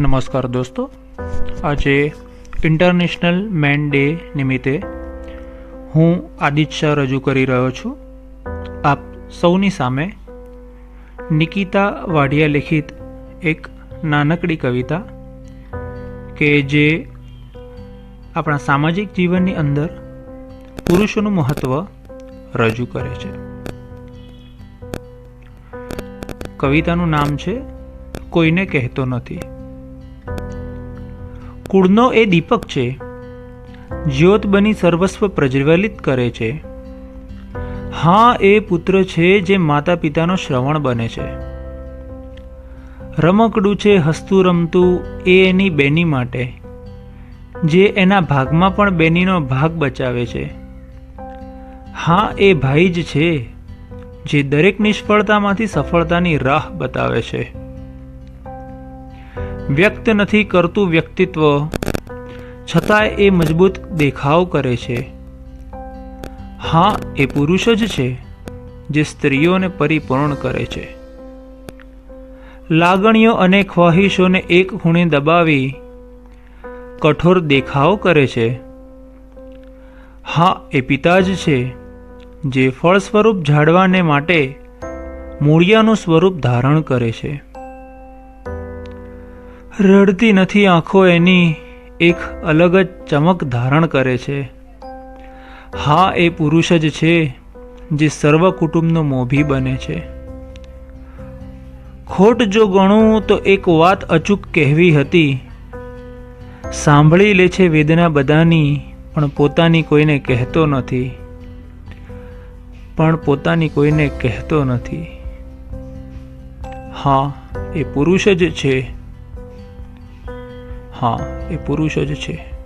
નમસ્કાર દોસ્તો આજે ઇન્ટરનેશનલ મેન ડે નિમિત્તે હું આદિત્ય શાહ રજૂ કરી રહ્યો છું આપ સૌની સામે નિકિતા વાઢિયા લિખિત એક નાનકડી કવિતા કે જે આપણા સામાજિક જીવનની અંદર પુરુષોનું મહત્ત્વ રજૂ કરે છે કવિતાનું નામ છે કોઈને કહેતો નથી કુળનો એ દીપક છે. જ્યોત બની સર્વસ્વ પ્રજ્વલિત કરે છે. હા, એ પુત્ર છે જે માતા પિતાનો શ્રવણ બને છે. રમકડું છે, હસતું રમતું, એ એની બેની માટે, જે એના ભાગમાં પણ બેનીનો ભાગ બચાવે છે. હા, એ ભાઈ જ છે, જે દરેક નિષ્ફળતામાંથી સફળતાની રાહ બતાવે છે. વ્યક્ત નથી કરતું વ્યક્તિત્વ, છતાંય એ મજબૂત દેખાવ કરે છે. હા, એ પુરુષ જ છે, જે સ્ત્રીઓને પરિપૂર્ણ કરે છે. લાગણીઓ અને ખ્વાહિશોને એક ખૂણે દબાવી કઠોર દેખાવ કરે છે. હા, એ પિતા જ છે, જે ફળ સ્વરૂપ ઝાડવાને માટે મૂળિયાનું સ્વરૂપ ધારણ કરે છે. રડતી નથી આંખો એની એક અલગ જ ચમક ધારણ કરે છે. હા, એ પુરુષ જ છે જે સર્વ કુટુંબનો મોભી બને છે. ખોટ જો ગણું તો એક વાત અચૂક કહેવી હતી. સાંભળી લે છે વેદના બધાની, પણ પોતાની કોઈને કહેતો નથી. પણ પોતાની કોઈને કહેતો નથી. હા, એ પુરુષ જ છે. હા એ પુરુષ જ છે